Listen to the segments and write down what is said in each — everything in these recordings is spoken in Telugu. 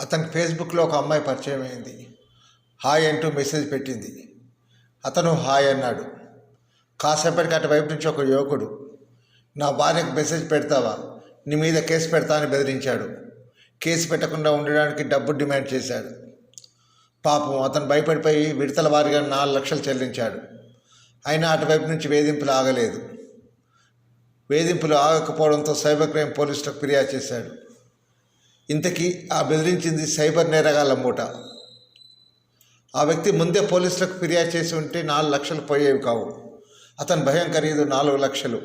అతనికి ఫేస్బుక్లో ఒక అమ్మాయి పరిచయం అయింది. హాయ్ అంటూ మెసేజ్ పెట్టింది. అతను హాయ్ అన్నాడు. కాసేపటికి అటువైపు నుంచి ఒక యువకుడు నా భార్యకు మెసేజ్ పెడతావా? నీ మీద కేసు పెడతా అని బెదిరించాడు. కేసు పెట్టకుండా ఉండడానికి డబ్బు డిమాండ్ చేశాడు. పాపం అతను భయపడిపోయి విడతల వారిగా నాలుగు లక్షలు చెల్లించాడు. అయినా అటువైపు నుంచి వేధింపులు ఆగలేదు. వేధింపులు ఆగకపోవడంతో సైబర్ క్రైమ్ పోలీసులకు ఫిర్యాదు చేశాడు. ఇంతకీ ఆ బెదిరించింది సైబర్ నేరగాళ్ళ మూట. ఆ వ్యక్తి ముందే పోలీసులకు ఫిర్యాదు చేసి ఉంటే నాలుగు లక్షలు పోయేవి కావు. అతని భయం ఖరీదు నాలుగు లక్షలు.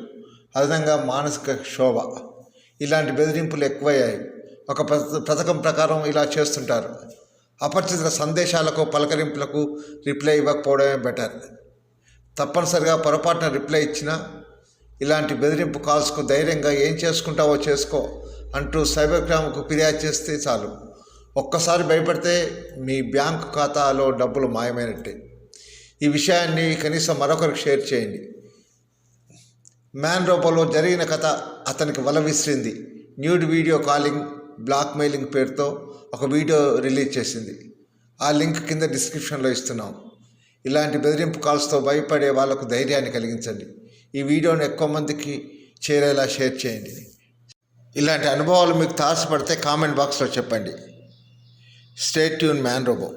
అదనంగా మానసిక క్షోభ. ఇలాంటి బెదిరింపులు ఎక్కువయ్యాయి. ఒక పథకం ప్రకారం ఇలా చేస్తుంటారు. అపరిచిత సందేశాలకు పలకరింపులకు రిప్లై ఇవ్వకపోవడమే బెటర్. తప్పనిసరిగా పొరపాటున రిప్లై ఇచ్చినా ఇలాంటి బెదిరింపు కాల్స్కు ధైర్యంగా ఏం చేసుకుంటావో చేసుకో. అంటూ సైబర్ క్రైమ్కు ఫిర్యాదు చేస్తే చాలు. ఒక్కసారి భయపడితే మీ బ్యాంకు ఖాతాలో డబ్బులు మాయమైనట్టే. ఈ విషయాన్ని కనీసం మరొకరికి షేర్ చేయండి. మ్యాన్ రూపంలో జరిగిన కథ అతనికి వల విసిరింది. Nude video calling blackmailing పేరుతో ఒక వీడియో రిలీజ్ చేసింది. ఆ లింక్ కింద డిస్క్రిప్షన్లో ఇస్తున్నాం. ఇలాంటి బెదిరింపు కాల్స్తో భయపడే వాళ్ళకు ధైర్యాన్ని కలిగించండి. ఈ వీడియోను ఎక్కువ మందికి చేరేలా షేర్ చేయండి. ఇలాంటి అనుభవాలు మీకు తారసపడితే కామెంట్ బాక్స్లో చెప్పండి. State tune man robo